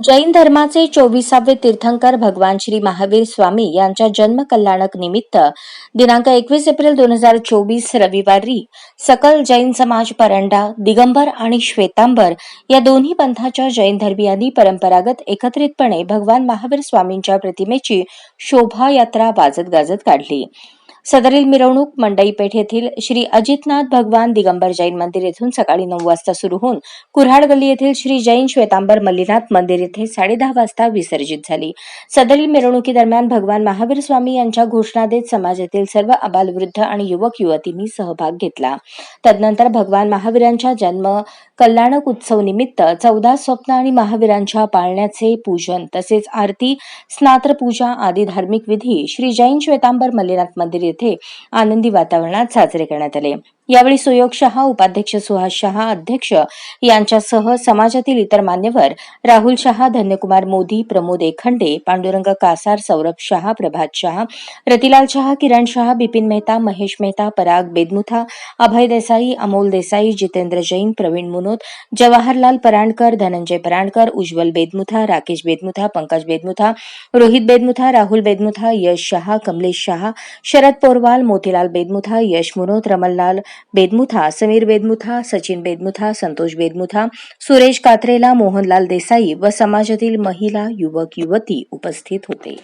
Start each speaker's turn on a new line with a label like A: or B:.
A: जैन धर्माचे चोवीसावे तीर्थंकर भगवान श्री महावीर स्वामी यांच्या जन्म कल्याणक निमित्त दिनांक एकवीस एप्रिल दोन हजार चोवीस रविवारी सकल जैन समाज परंडा दिगंबर आणि श्वेतांबर या दोन्ही पंथाच्या जैन धर्मियांनी परंपरागत एकत्रितपणे भगवान महावीर स्वामींच्या प्रतिमेची शोभायात्रा वाजत गाजत काढली. सदरील मिरवणूक मंडई पेठ येथील श्री अजितनाथ भगवान दिगंबर जैन मंदिर येथून सकाळी नऊ वाजता सुरू होऊन कुऱ्हाड गल्ली येथील श्री जैन श्वेतांबर मल्लीनाथ मंदिर येथे साडेदहा वाजता विसर्जित झाली. सदरील मिरवणुकीदरम्यान भगवान महावीर स्वामी यांच्या घोषणा देत समाजातील सर्व अबालवृद्ध आणि युवक युवतींनी सहभाग घेतला. तदनंतर भगवान महावीरांच्या जन्म कल्याणक उत्सव निमित्त चौदा स्वप्न आणि महावीरांच्या पाळण्याचे पूजन तसेच आरती स्नात्र पूजा आदी धार्मिक विधी श्री जैन श्वेतांबर मल्लीनाथ मंदिर येथे आनंदी वातावरणात साजरे करण्यात आले. यावेळी सुयोग शहा उपाध्यक्ष सुहास शहा अध्यक्ष यांच्यासह समाजातील इतर मान्यवर राहुल शहा धन्यकुमार मोदी प्रमोद एखंडे पांडुरंग कासार सौरभ शहा प्रभात शहा रतिलाल शहा किरण शहा बिपिन मेहता महेश मेहता पराग बेदमुथा अभय देसाई अमोल देसाई जितेंद्र जैन प्रवीण मुनोत जवाहरलाल परांडकर धनंजय परांडकर उज्ज्वल बेदमुथा राकेश बेदमुथा पंकज बेदमुथा रोहित बेदमुथा राहुल बेदमुथा यश शहा कमलेश शहा शरद पोरवाल मोतीलाल बेदमुथा यश मुनोत रमललाल बेदमुथा समीर बेदमुथा सचिन बेदमुथा संतोष बेदमुथा सुरेश कात्रेला मोहनलाल देसाई व समाजातील महिला युवक युवती उपस्थित होते.